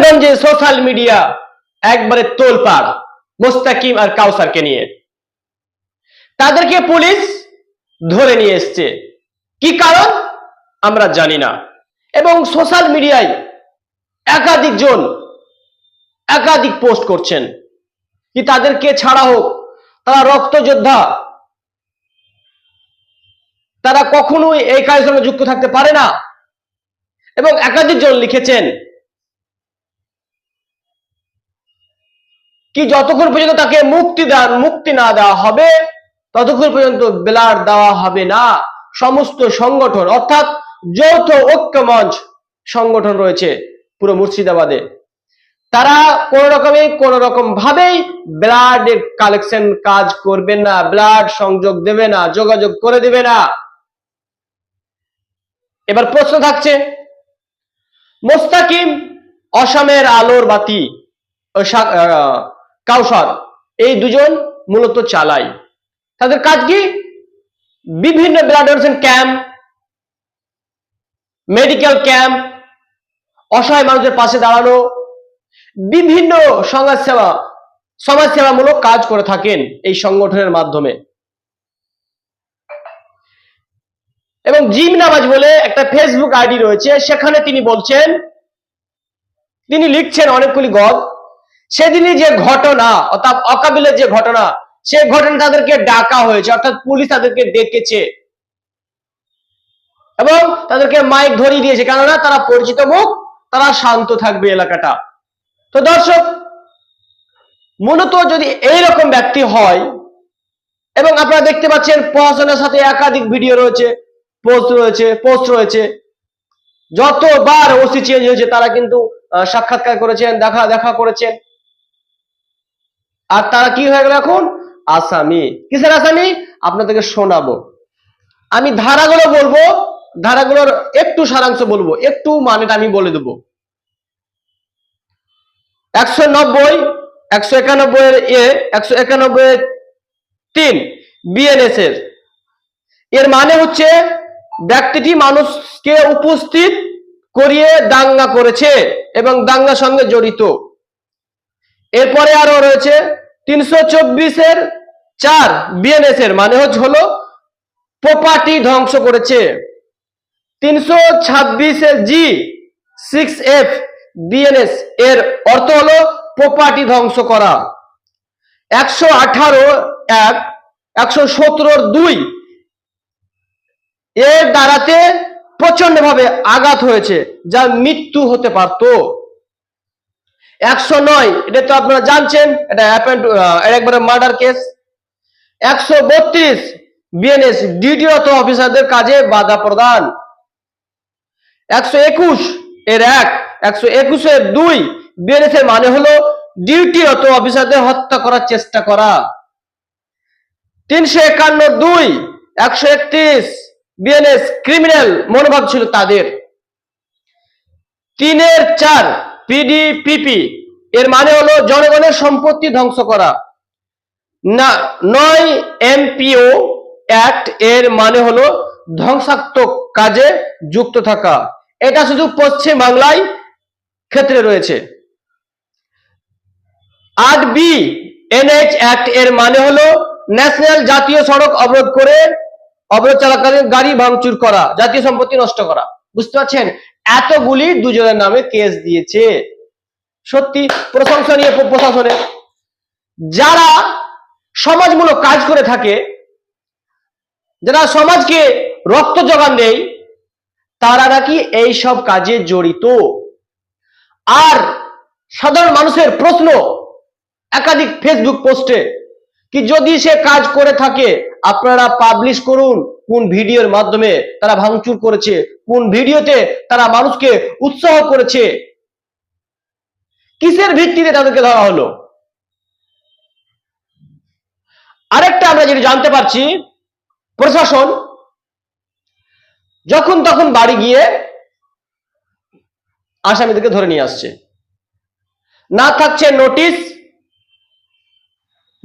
কিশোরগঞ্জে social media একবারে তোলপাড়, মোস্তাকিম আর কাউসারকে নিয়ে। তাদেরকে পুলিশ ধরে নিয়ে এসছে। কি কারণ? আমরা জানি না। এবং সোশ্যাল মিডিয়ায় একাধিক জন একাধিক পোস্ট করছেন কি তাদেরকে ছাড়া হোক, তারা রক্তযোদ্ধা তারা কখনোই এই কাজের সঙ্গে যুক্ত থাকতে পারে না। এবং একাধিক জন লিখেছেন কি যতক্ষণ পর্যন্ত তাকে মুক্তি দান মুক্তি না দেওয়া হবে, ততক্ষণ পর্যন্ত ব্লাড দেওয়া হবে না। সমস্ত সংগঠন, অর্থাৎ যৌথ ঐক্য মঞ্চ সংগঠন রয়েছে পুরো মুর্শিদাবাদে। তারা কোন রকমে, কোন রকম ভাবেই ব্লাড কালেকশন কাজ করবে না, ব্লাড সংযোগ দেবে না, যোগাযোগ করে দেবে না। এবার প্রশ্ন থাকছে, মোস্তাকিম অসমের আলোর বাতি কাউসার। এই দুজন মূলত চালায় তাদের কাজ কি? বিভিন্ন ব্লাড ক্যাম্প মেডিকেল ক্যাম্প অসহায় মানুষের পাশে দাঁড়ানো, বিভিন্ন সমাজ সেবা সমাজ সেবামূলক কাজ করে থাকেন এই সংগঠনের মাধ্যমে। এবং জিম নামাজ বলে একটা ফেসবুক আইডি রয়েছে, সেখানে তিনি বলছেন, তিনি লিখছেন অনেকগুলি গদ সেদিনই যে ঘটনা, অর্থাৎ অকাবিলের যে ঘটনা সে ঘটনা তাদেরকে ডাকা হয়েছে, অর্থাৎ পুলিশ তাদেরকে ডেকেছে এবং তাদেরকে মাইক ধরিয়ে দিয়েছে, কেননা তারা পরিচিত মুখ, তারা শান্ত থাকবে এলাকাটা। তো দর্শক, মূলত যদি এইরকম ব্যক্তি হয়, এবং আপনারা দেখতে পাচ্ছেন প্রশাসনের সাথে একাধিক ভিডিও রয়েছে, পোস্ট রয়েছে পোস্ট রয়েছে, যতবার ওসি চেঞ্জ হয়েছে, তারা কিন্তু সাক্ষাৎকার করেছেন, দেখা দেখা করেছেন। আর তারা কি হয়ে গেল এখন? আসামি। কিসের আসামি? আপনাদেরকে শোনাবো। আমি ধারাগুলো বলব, ধারাগুলোর একটু সারাংশ বলব, একটু মানেটা আমি বলে দেবো। একশো নব্বই, একশো একানব্বই এর এ, একশো একানব্বই তিন বিএনএস এর। এর মানে হচ্ছে, ব্যক্তিটি মানুষকে উপস্থিত করিয়ে দাঙ্গা করেছে এবং দাঙ্গার সঙ্গে জড়িত। এরপরে আরও রয়েছে তিনশো চব্বিশের চার বিএনএস এর মানে হলো প্রপার্টি ধ্বংস করেছে। তিনশো ছাব্বিশের জি সিক্স এফ বিএনএস এর অর্থ হলো প্রপার্টি ধ্বংস করা। একশো আঠারো এক, একশো সতেরোর দুই এর দ্বারাতে প্রচণ্ড ভাবে আঘাত হয়েছে, যার মৃত্যু হতে পারত। একশো নয়, এটা তো আপনারা জানছেন, এটা হ্যাপেন্ড একবারে মার্ডার কেস একশো বত্রিশ বিএনএস ডিউটিরত অফিসারদের কাজে বাধা প্রদান। একশো একুশ, এর এক। একশো একুশের দুই বিএনএস এর মানে হলো ডিউটিরত অফিসারদের হত্যা করার চেষ্টা করা। তিনশো একান্ন দুই, একশো একত্রিশ বিএনএস ক্রিমিনাল মনোভাব ছিল তাদের। তিনের চার পিডিপিপি এর মানে হলো জনগণের সম্পত্তি ধ্বংস করা। না, নয় এমপিও অ্যাক্ট এর মানে হলো ধ্বংসাত্মক কাজে যুক্ত থাকা। এটা শুধু পশ্চিম বাংলায় ক্ষেত্রে রয়েছে। আট বি এনএইচ অ্যাক্ট এর মানে হলো ন্যাশনাল জাতীয় সড়ক অবরোধ করে অবরোধ চলাকালীন গাড়ি ভাঙচুর করা, জাতীয় সম্পত্তি নষ্ট করা। বুঝতে পারছেন? এতগুলি দুজনের নামে কেস দিয়েছে। সত্যি প্রশংসনীয় প্র- প্রশাসনের। যারা সমাজমূলক কাজ করে থাকে, যারা সমাজকে রক্ত যোগান দেয়, তারা নাকি এই সব কাজে জড়িত। আর সাধারণ মানুষের প্রশ্ন একাধিক ফেসবুক পোস্টে কি যদি সে কাজ করে থাকে, আপনারা পাবলিশ করুন। কোন ভিডিওর মাধ্যমে তারা ভাঙচুর করেছে, কোন ভিডিওতে তারা মানুষকে উৎসাহ করেছে? কিসের ভিত্তিতে তাদেরকে ধরা হলো? আরেকটা আমরা যেটা জানতে পারছি, প্রশাসন যখন তখন বাড়ি গিয়ে আসামিদেরকে ধরে নিয়ে আসছে। না থাকছে নোটিশ,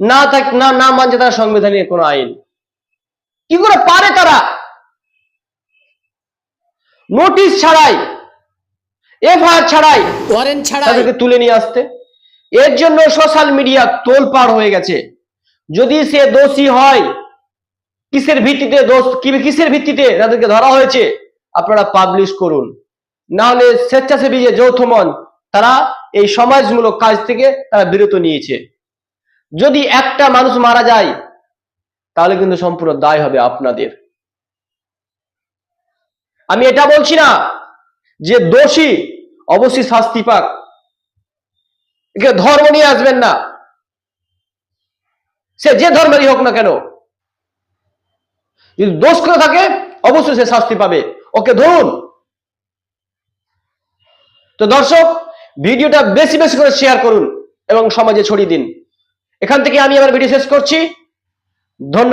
না থাক, না না মানছে তারা সংবিধানের কোনো আইন। কি করে পারে তারা। নোটিশ ছাড়াই এফআইআর ছাড়াই ওয়ারেন্ট ছাড়াই। তাদেরকে তুলে নিয়ে আসতে। এর জন্য সোশ্যাল মিডিয়া তোল তোলপাড় হয়ে গেছে। যদি সে দোষী হয় কিসের ভিত্তিতে দোষ কি- কিসের ভিত্তিতে তাদেরকে ধরা হয়েছে আপনারা পাবলিশ করুন। না হলে স্বেচ্ছাসেবী যে যৌথ মন তারা এই সমাজমূলক কাজ থেকে তারা বিরত নিয়েছে। যদি একটা মানুষ মারা যায় তাহলে কিন্তু সম্পূর্ণ দায় হবে আপনাদের। আমি এটা বলছি না যে দোষী অবশ্যই শাস্তি পাক। ধর্ম নিয়ে আসবেন না। সে যে ধর্মেরই হোক না কেন, যদি দোষ করে থাকে, অবশ্যই সে শাস্তি পাবে। ওকে, ধরুন। তো দর্শক, ভিডিওটা বেশি বেশি করে শেয়ার করুন এবং সমাজে ছড়িয়ে দিন। এখান থেকে আমি আমার ভিডিও শেষ করছি। ধন্যবাদ